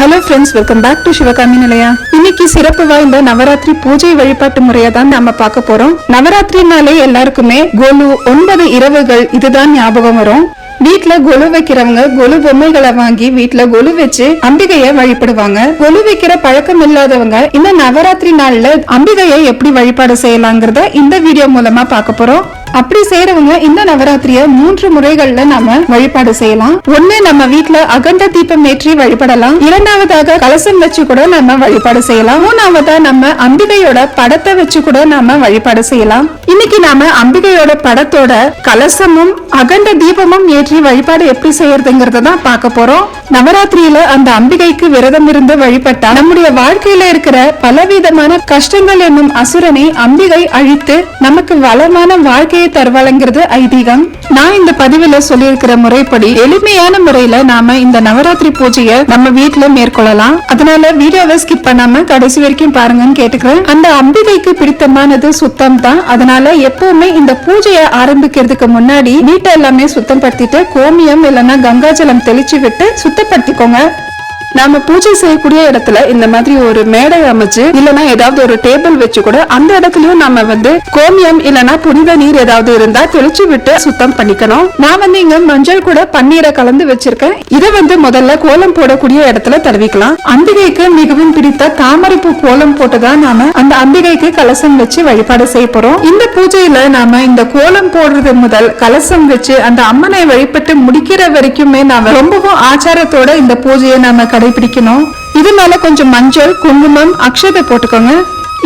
Hello friends welcome back to Sivakami நிலையா இன்னைக்கு சிறப்பு வாய்ந்த நவராத்திரி பூஜை வழிபாட்டு முறையை தான் நம்ம பார்க்க போறோம். நவராத்திரினாலே எல்லாருக்குமே கொலு ஒன்பது இரவுகள் இதுதான் ஞாபகம் வரும். வீட்டுல கொலு வைக்கிறவங்க கொலு பொம்மைகளை வாங்கி வீட்டுல கொலு வச்சு அம்பிகைய வழிபடுவாங்க. கொலு வைக்கிற பழக்கம் இல்லாதவங்க இந்த நவராத்திரி நாள்ல அம்பிகையை எப்படி வழிபாடு செய்யலாங்கிறத இந்த வீடியோ மூலமா பார்க்க போறோம். அப்படி செய்யறவங்க இந்த நவராத்திரிய மூன்று முறைகள்ல நாம வழிபாடு செய்யலாம். ஒண்ணு நம்ம வீட்டுல அகண்ட தீபம் ஏற்றி வழிபடலாம். இரண்டாவதாக கலசம் வச்சு கூட நம்ம வழிபாடு செய்யலாம். மூணாவதா நம்ம அம்பிகையோட படத்தை வச்சு கூட நாம வழிபாடு செய்யலாம். இன்னைக்கு நாம அம்பிகையோட படத்தோட கலசமும் அகண்ட தீபமும் ஏற்றி வழிபாடு எப்படி செய்யறதுங்கிறத தான் பார்க்க போறோம். நவராத்திரியில அந்த அம்பிகைக்கு விரதம் இருந்து வழிபட்டா நம்முடைய வாழ்க்கையில இருக்கிற பலவிதமான கஷ்டங்கள் என்னும் அசுரனை அம்பிகை அழித்து நமக்கு வளமான வாழ்க்கையை தருவாளங்கிறது ஐதீகம். நான் இந்த பதிவுல சொல்லியிருக்கிற முறைப்படி எளிமையான முறையில நாம இந்த நவராத்திரி பூஜையை நம்ம வீட்டுல மேற்கொள்ளலாம். அதனால வீடியோவை ஸ்கிப் பண்ணாம கடைசி வரைக்கும் பாருங்கன்னு கேட்டுக்கிறேன். அந்த அம்பிகைக்கு பிடித்தமானது சுத்தம் தான் அதனால எப்பவுமே இந்த பூஜையை ஆரம்பிக்கிறதுக்கு முன்னாடி வீட்டை எல்லாமே சுத்தம் படுத்திட்டு கோமியம் இல்லைன்னா கங்காஜலம் தெளிச்சு விட்டு சுத்தப்படுத்திக்கோங்க. நாம பூஜை செய்யக்கூடிய இடத்துல இந்த மாதிரி ஒரு மேடை அமைச்சு இல்லனா ஏதாவது ஒரு டேபிள் வச்சு கூட அந்த இடத்துலயும் நாம வந்து கோமியம் இல்லனா புனித நீர் ஏதாவது இருந்தா தெளிச்சு விட்டு சுத்தம் பண்ணிக்கணும். நான் வந்து இங்க மஞ்சள் கூட பன்னீரை கலந்து வச்சிருக்கேன். இதை வந்து முதல்ல கோலம் போடக்கூடிய இடத்துல தடவிக்கலாம். அம்பிகைக்கு மிகவும் பிடித்த தாமரைப்பூ கோலம் போட்டுதான் நாம அந்த அம்பிகைக்கு கலசம் வச்சு வழிபாடு செய்ய போறோம். இந்த பூஜையில நாம இந்த கோலம் போடுறது முதல் கலசம் வச்சு அந்த அம்மனை வழிபட்டு முடிக்கிற வரைக்குமே நாம ரொம்பவும் ஆச்சாரத்தோட இந்த பூஜையை நாம கடைபிடிக்கணும். இது மேல கொஞ்சம் மஞ்சள் குங்குமம் அக்ஷதை போட்டுக்கோங்க.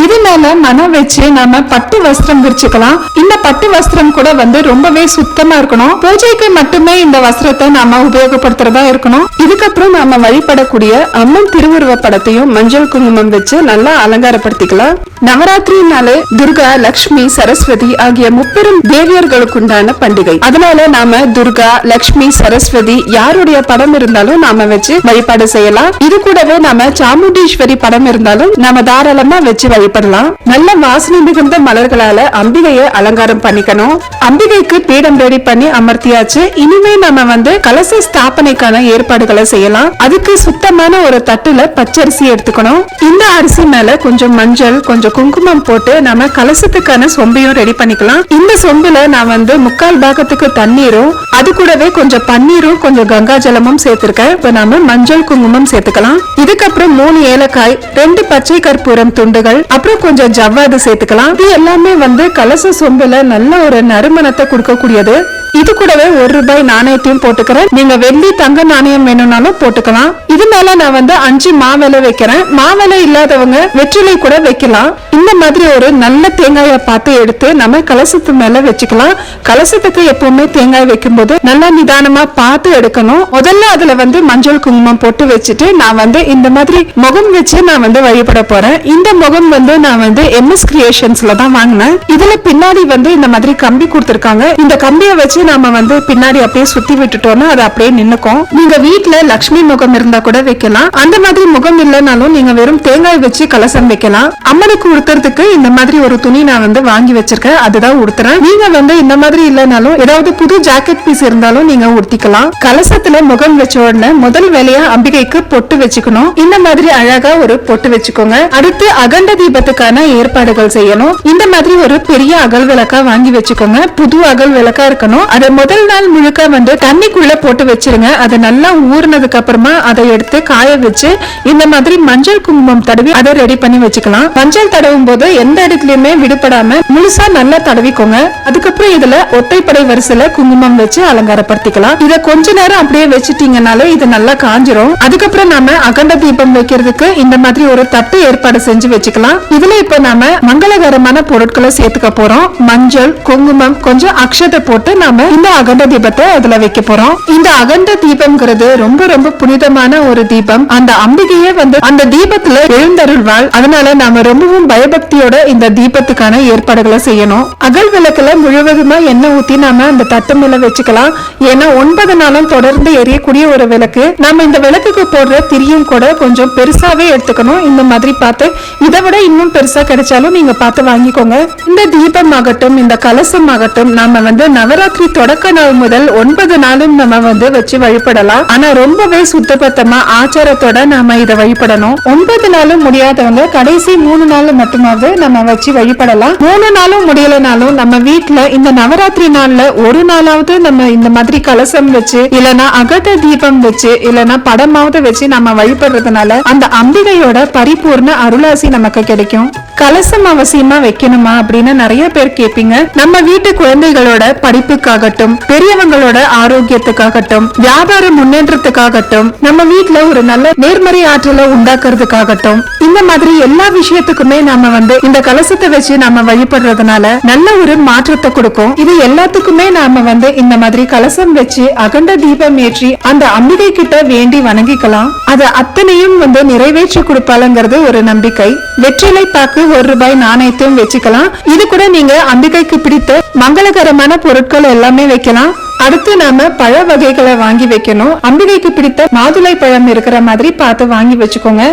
இது மேல மனம் வச்சு நாம பட்டு வஸ்திரம் விரிச்சுக்கலாம். இந்த பட்டு வஸ்திரம் கூட வந்து ரொம்பவே சுத்தமா இருக்கணும். பூஜைக்கு மட்டுமே இந்த வஸ்திரத்தை நாம உபயோகப்படுத்துறதா இருக்கணும். இதுக்கப்புறம் நாம வழிபடக்கூடிய அம்மன் திருவுருவ படத்தையும் மஞ்சள் குங்குமம் வச்சு நல்லா அலங்காரப்படுத்திக்கலாம். நவராத்திரினாலே துர்கா லக்ஷ்மி சரஸ்வதி ஆகிய முப்பெரும் தேவியர்களுக்கு உண்டான பண்டிகை. அதனால நாம துர்கா லக்ஷ்மி சரஸ்வதி யாருடைய படம் இருந்தாலும் நாம வச்சு வழிபாடு செய்யலாம். இது கூடவே நாம சாமுண்டீஸ்வரி படம் இருந்தாலும் நாம தாராளமா வச்சு வழிபடலாம் நல்ல வாசனை மிகுந்த மலர்களால அம்பிகையை அலங்காரம் பண்ணிக்கணும். அம்பிகைக்கு பீடம் ரெடி பண்ணி அமர்த்தியாச்சு. இனிமே நம்ம வந்து கலச ஸ்தாபனைக்கான ஏற்பாடுகளை செய்யலாம். அதுக்கு சுத்தமான ஒரு தட்டுல பச்சரிசி எடுத்துக்கணும். இந்த அரிசி மேல கொஞ்சம் மஞ்சள் கொஞ்சம் குங்குமம் போட்டு நம்ம கலசத்துக்கான சொம்பையும் ரெடி பண்ணிக்கலாம். இந்த சொம்புல நான் வந்து முக்கால் பாகத்துக்கு தண்ணீரும் அது கூடவே கொஞ்சம் பன்னீரும் கொஞ்சம் கங்கா ஜலமும் சேர்த்திருக்கேன். இப்ப நாம மஞ்சள் குங்குமம் சேர்த்துக்கலாம். இதுக்கப்புறம் மூணு ஏலக்காய் ரெண்டு பச்சை கற்பூரம் துண்டுகள் அப்புறம் கொஞ்சம் ஜவ்வாது சேர்த்துக்கலாம். இது எல்லாமே வந்து கலச சொம்புல நல்ல ஒரு நறுமணத்தை கொடுக்கக்கூடியது. இது கூடவே ஒரு ரூபாய் நாணயத்தையும் போட்டுக்கிறேன். நீங்க வெள்ளி தங்க நாணயம் வேணும்னாலும் போட்டுக்கலாம். இது மேல நான் வந்து அஞ்சு மாவிலை வைக்கிறேன். மாவிலை இல்லாதவங்க வெற்றிலை கூட வைக்கலாம். இந்த மாதிரி ஒரு நல்ல தேங்காயை பார்த்து எடுத்து நம்ம கலசத்து மேல வச்சுக்கலாம். கலசத்துக்கு எப்பவுமே தேங்காய் வைக்கும்போது நல்லா நிதானமா பார்த்து எடுக்கணும். முதல்ல அதுல வந்து மஞ்சள் குங்குமம் போட்டு வச்சுட்டு நான் வந்து இந்த மாதிரி முகம் வச்சு நான் வந்து வழிபட போறேன். இந்த முகம் வந்து நான் வந்து எம்எஸ் கிரியேஷன்ஸ்ல தான் வாங்கினேன். இதுல பின்னாடி வந்து இந்த மாதிரி கம்பி கொடுத்துருக்காங்க. இந்த கம்பியை வச்சு நாம வந்து பின்னாடி அப்படியே சுத்தி விட்டுட்டோம்னா அது அப்படியே நின்னுக்கும். நீங்க வீட்டுல லக்ஷ்மி முகம் இருந்தா கூட வைக்கலாம். அந்த மாதிரி முகம் இல்லைனாலும் நீங்க வெறும் தேங்காய் வச்சு கலசம் வைக்கலாம். அம்மனுக்கு உடுத்துறதுக்கு இந்த மாதிரி ஒரு துணி நான் வந்து வாங்கி வச்சிருக்கேன். அதுதான் உடுத்துறேன். நீங்க வந்து இந்த மாதிரி இல்லைனாலும் ஏதாவது புது ஜாக்கெட் பீஸ் இருந்தாலும் நீங்க உடுத்திக்கலாம். கலசத்துல முகம் வச்ச உடனே முதல் வேலையா அம்பிகைக்கு பொட்டு வச்சுக்கணும். இந்த மாதிரி அழகா ஒரு பொட்டு வச்சுக்கோங்க. அடுத்து அகண்ட தீபத்துக்கான ஏற்பாடுகள் செய்யணும். இந்த மாதிரி ஒரு பெரிய அகல் விளக்கா வாங்கி வச்சுக்கோங்க. புது அகல் விளக்கா இருக்கணும். அதை முதல் நாள் முழுக்க வந்து தண்ணிக்குள்ள போட்டு வச்சிருங்க. அதை நல்லா ஊறினதுக்கு அப்புறமா அதை எடுத்து காய வச்சு இந்த மாதிரி மஞ்சள் குங்குமம் தடவி அதை ரெடி பண்ணி வச்சுக்கலாம். மஞ்சள் தடவும் போது எந்த இடத்துலயுமே விடுபடாம முழுசா நல்லா தடவிக்கோங்க. அதுக்கப்புறம் இதுல ஒத்தைப்படை வரிசையில குங்குமம் வச்சு அலங்காரப்படுத்திக்கலாம். இத கொஞ்ச நேரம் அப்படியே வச்சுட்டீங்கனாலே இது நல்லா காஞ்சிரும். அதுக்கப்புறம் நாம அகண்ட தீபம் வைக்கிறதுக்கு இந்த மாதிரி ஒரு தட்டு ஏற்பாடு செஞ்சு வச்சுக்கலாம். இதுல இப்ப நாம மங்களகரமான பொருட்களை சேர்த்துக்க போறோம். மஞ்சள் குங்குமம் கொஞ்சம் அக்ஷதை போட்டு நாம இந்த அகண்ட தீபத்தை அதுல வைக்க போறோம். இந்த அகண்ட தீபம்ங்கிறது ரொம்ப ரொம்ப புனிதமான ஒரு தீபம். அந்த அம்பிகையே வந்து அந்த தீபத்துல எழுந்தருள்வாள். அதனால நாம ரொம்பவும் பயபக்தியோட இந்த தீபத்துக்கான ஏற்பாடுகளை செய்யணும். அகல் விளக்குல முழுவதுமா எண்ணெய் ஊத்தி நாம அந்த தட்டு மேல வச்சுக்கலாம். ஏன்னா ஒன்பது நாளும் தொடர்ந்து எரியக்கூடிய ஒரு விளக்கு. நாம இந்த விளக்குக்கு போடுற திரியும் கூட கொஞ்சம் பெருசாவே எடுத்துக்கணும். இந்த மாதிரி பார்த்து இதை விட இன்னும் பெருசா கிடைச்சாலும் நீங்க பார்த்து வாங்கிக்கோங்க. இந்த தீபம் ஆகட்டும் இந்த கலசம் ஆகட்டும் நாம வந்து நவராத்திரி தொடக்க நாள் முதல் ஒன்பது நாளும் நம்ம வந்து வச்சு வழிபடலாம். ஆனா ரொம்பவே சுத்தபத்தமா ஆச்சாரத்தோட நாம இதை வழிபடணும். ஒன்பது நாளும் முடியாதவங்க கடைசி மூணு நாள் மட்டுமாவது நம்ம வச்சு வழிபடலாம். மூணு நாளும் முடியலனாலும் நம்ம வீட்டுல இந்த நவராத்திரி நாள்ல ஒரு நாளாவது நம்ம இந்த மாதிரி கலசம் வச்சு இல்லனா அகட்ட தீபம் வச்சு இல்லனா படமாவது வச்சு நம்ம வழிபடுறதுனால அந்த அம்பிகையோட பரிபூர்ண அருளாசி நமக்கு கிடைக்கும். கலசம் அவசியமா வைக்கணுமா அப்படின்னு நிறைய பேர் கேட்பீங்க நம்ம வீட்டு குழந்தைகளோட படிப்புக்காக படிப்புக்காகட்டும் பெரியவங்களோட ஆரோக்கியத்துக்காகட்டும் வியாபார முன்னேற்றத்துக்காகட்டும் நம்ம வீட்டுல ஒரு நல்ல நேர்மறை ஆற்றலை உண்டாக்குறதுக்காகட்டும் இந்த மாதிரி எல்லா விஷயத்துக்குமே நாம வந்து இந்த கலசத்தை வச்சு நாம வழிபடுறதுனால நல்ல ஒரு மாற்றத்தை கொடுக்கும். இது எல்லாத்துக்குமே நாம வந்து இந்த மாதிரி கலசம் வச்சு அகண்ட தீபம் ஏற்றி அந்த அம்பிகை கிட்ட வேண்டி வணங்கிக்கலாம். அது அத்தனையும் வந்து நிறைவேற்றி கொடுப்பாளுங்கிறது ஒரு நம்பிக்கை. வெற்றிலை பாக்கு ஒரு ரூபாய் நாணயத்தையும் வச்சுக்கலாம். இது கூட நீங்க அம்பிகைக்கு பிடித்த மங்களகரமான பொருட்கள் எல்லாமே வைக்கலாம். அடுத்து நாம பழ வகைகளை வாங்கி வைக்கணும். அம்பிகைக்கு பிடித்த மாதுளை பழம் இருக்கிற மாதிரி பார்த்து வாங்கி வச்சுக்கோங்க.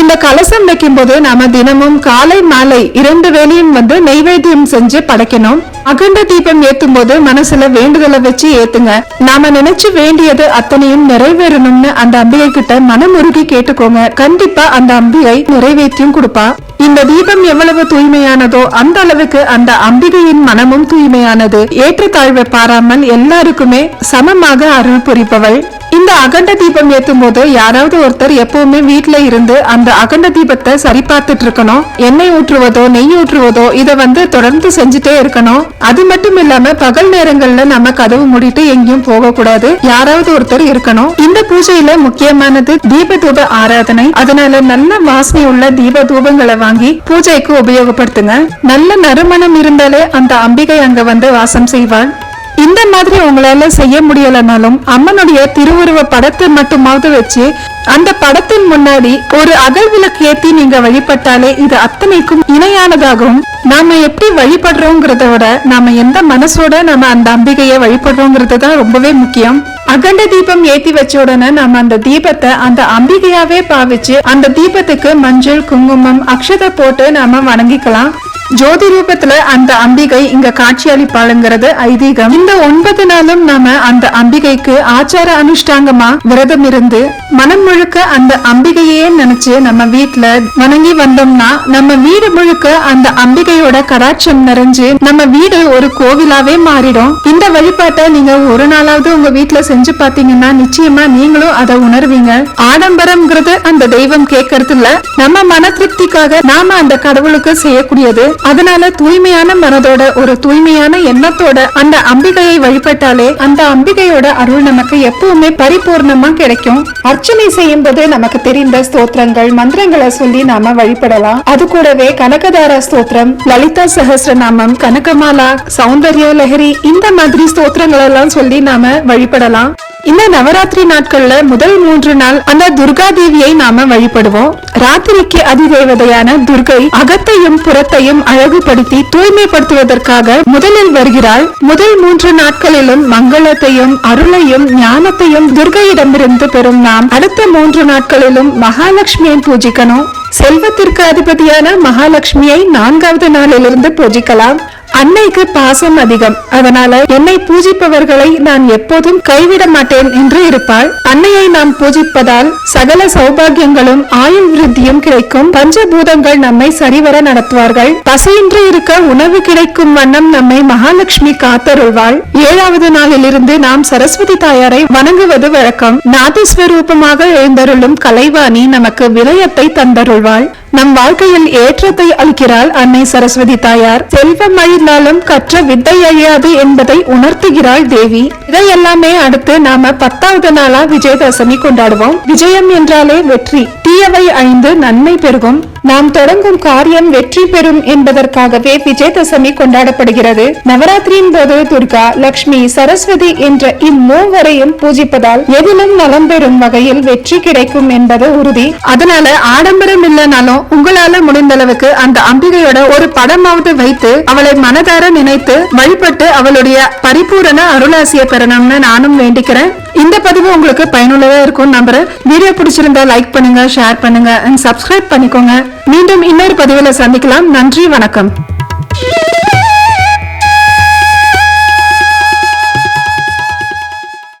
இந்த கலசம் வைக்கும்போது நாம தினமும் காலை மாலை இரண்டு வேளையும் வந்து நெய்வேத்தியம் செஞ்சு படைக்கணும். அகண்ட தீபம் ஏத்தும் போது மனசுல வேண்டுதலை வச்சு ஏத்துங்க. நாம நினைச்சு வேண்டியது அத்தனையும் நிறைவேறணும்னு அந்த அம்பிகை கிட்ட மனமுருகி கேட்டுக்கோங்க. கண்டிப்பா அந்த அம்பிகை நிறைவேற்றியும் கொடுப்பா. இந்த தீபம் எவ்வளவு தூய்மையானதோ அந்த அளவுக்கு அந்த அம்பிகையின் மனமும் தூய்மையானது. ஏற்றத்தாழ்வை பாராமல் எல்லாருக்குமே சமமாக அருள் புரிப்பவள் இந்த அகண்ட தீபம் ஏத்தும் போது யாராவது ஒருத்தர் எப்பவுமே வீட்ல இருந்து அந்த அகண்ட தீபத்தை சரி பார்த்துட்டு இருக்கணும் எண்ணெய் ஊற்றுவதோ நெய் ஊற்றுவதோ இதை வந்து தொடர்ந்து செஞ்சுட்டே இருக்கணும். அது மட்டும் இல்லாம பகல் நேரங்கள்ல நம்ம கதவு மூடிட்டு எங்கேயும் போக கூடாது யாராவது ஒருத்தர் இருக்கணும். இந்த பூஜையில முக்கியமானது தீப தூப ஆராதனை. அதனால நல்ல வாசனை உள்ள தீப தூபங்களை வாங்கி பூஜைக்கு உபயோகப்படுத்துங்க. நல்ல நறுமணம் இருந்தாலே அந்த அம்பிகை அங்க வந்து வாசம் செய்வாள். இந்த மாதிரி உங்களால செய்ய முடியலனாலும் அம்மனுடைய திருவுருவ படத்தை மட்டுமாவது வச்சு அந்த படத்தின் முன்னாடி ஒரு அகல் விளக்கு ஏத்தி நீங்க வழிபட்டாலே இது அத்தனைக்கும் இணையானதாகவும் நாம எப்படி வழிபடுறோங்கிறத விட நாம எந்த மனசோட நாம அந்த அம்பிகையை வழிபடுறோங்கிறது தான் ரொம்பவே முக்கியம். அகண்ட தீபம் ஏத்தி வச்ச உடனே நம்ம அந்த தீபத்தை அந்த அம்பிகையாவே பாவிச்சு அந்த தீபத்துக்கு மஞ்சள் குங்குமம் அக்ஷதை போட்டு நாம வணங்கிக்கலாம். ஜோதி ரூபத்துல அந்த அம்பிகை இங்க காட்சியளிப்பாளுங்கிறது ஐதீகம். இந்த ஒன்பது நாளும் நாம அந்த அம்பிகைக்கு ஆச்சார அனுஷ்டாங்கமா விரதம் இருந்து மனம் முழுக்க அந்த அம்பிகையே நினைச்சு நம்ம வீட்டுல வணங்கி வந்தோம்னா நம்ம வீடு முழுக்க அந்த அம்பிகையோட கடாட்சம் நிறைஞ்சு நம்ம வீடு ஒரு கோவிலாவே மாறிடும். இந்த வழிபாட்டை நீங்க ஒரு நாளாவது உங்க வீட்டுல செஞ்சு பாத்தீங்கன்னா நிச்சயமா நீங்களும் அதை உணர்வீங்க. ஆடம்பரம்ங்கிறது அந்த தெய்வம் கேட்கறது இல்ல நம்ம மன திருப்திக்காக நாம அந்த கடவுளுக்கு செய்யக்கூடியது. அதனால தூய்மையான மனதோட ஒரு தூய்மையான எண்ணத்தோட அந்த அம்பிகையை வழிபட்டாலே அந்த அம்பிகையோட அருள் நமக்கு எப்பவுமே பரிபூர்ணமா கிடைக்கும். அர்ச்சனை செய்யும் போது நமக்கு தெரிந்த ஸ்தோத்திரங்கள் மந்திரங்களை சொல்லி நாம வழிபடலாம். அது கூடவே கனகதார ஸ்தோத்திரம் லலிதா சஹஸ்ரநாமம் கனகமாலா சௌந்தர்ய லஹரி இந்த மாதிரி ஸ்தோத்திரங்கள் எல்லாம் சொல்லி நாம வழிபடலாம். இந்த நவராத்திரி நாட்கள்ல முதல் மூன்று நாள் அந்த துர்கா தேவியை நாம வழிபடுவோம். ராத்திரிக்கு அதிதேவதையான துர்கை அகத்தையும் புறத்தையும் அழகுபடுத்தி தூய்மைப்படுத்துவதற்காக முதலில் வருகிறாள். முதல் மூன்று நாட்களிலும் மங்களத்தையும் அருளையும் ஞானத்தையும் துர்கையிடமிருந்து பெறும் நாம் அடுத்த மூன்று நாட்களிலும் மகாலட்சுமியை பூஜிக்கணும். செல்வத்திற்கு அதிபதியான மகாலட்சுமியை நான்காவது நாளிலிருந்து பூஜிக்கலாம். அன்னைக்கு பாசம் அதிகம். அதனால என்னை பூஜிப்பவர்களை நான் எப்போதும் கைவிட மாட்டேன் என்று இருப்பாள். அன்னையை நாம் பூஜிப்பதால் சகல சௌபாகியங்களும் ஆயுள் விருத்தியும் கிடைக்கும். பஞ்சபூதங்கள் நம்மை சரிவர நடத்துவார்கள். பசையின்றி இருக்க உணவு கிடைக்கும் வண்ணம் நம்மை மகாலட்சுமி காத்தருள்வாள். ஏழாவது நாளிலிருந்து நாம் சரஸ்வதி தாயாரை வணங்குவது வழக்கம். நாதஸ்வரூபமாக எழுந்தருளும் கலைவாணி நமக்கு விரயத்தை தந்தருள்வாள். நம் வாழ்க்கையில் ஏற்றத்தை அளிக்கிறாள் அன்னை சரஸ்வதி தாயார். செல்வம் அழிந்தாலும் கற்ற வித்தை அழியாது என்பதை உணர்த்துகிறாள் தேவி. இதை எல்லாமே அடுத்து நாம பத்தாவது நாளா விஜயதசமி கொண்டாடுவோம். விஜயம் என்றாலே வெற்றி. தீயவை அழிந்து நன்மை பெருகும். நாம் தொடங்கும் காரியம் வெற்றி பெறும் என்பதற்காகவே விஜயதசமி கொண்டாடப்படுகிறது. நவராத்திரியின் போது துர்கா லக்ஷ்மி சரஸ்வதி என்ற இம்மூவரையும் பூஜிப்பதால் எதிலும் நலம் பெறும் வகையில் வெற்றி கிடைக்கும் என்பது உறுதி. அதனால ஆடம்பரம் இல்லைனாலும் உங்களால முடிந்த அளவுக்கு அந்த அம்பிகையோட ஒரு படமாவது வைத்து அவளை மனதார நினைத்து வழிபட்டு அவளுடைய பரிபூரண அருளாசிய பெறணும்னு நானும் வேண்டிக்கிறேன். இந்த பதிவு உங்களுக்கு பயனுள்ளதா இருக்கும் நம்புறேன். வீடியோ பிடிச்சிருந்தா லைக் பண்ணுங்க ஷேர் பண்ணுங்க அண்ட் சப்ஸ்கிரைப் பண்ணிக்கோங்க. மீண்டும் இன்னொரு பதிவுல சந்திக்கலாம். நன்றி வணக்கம்.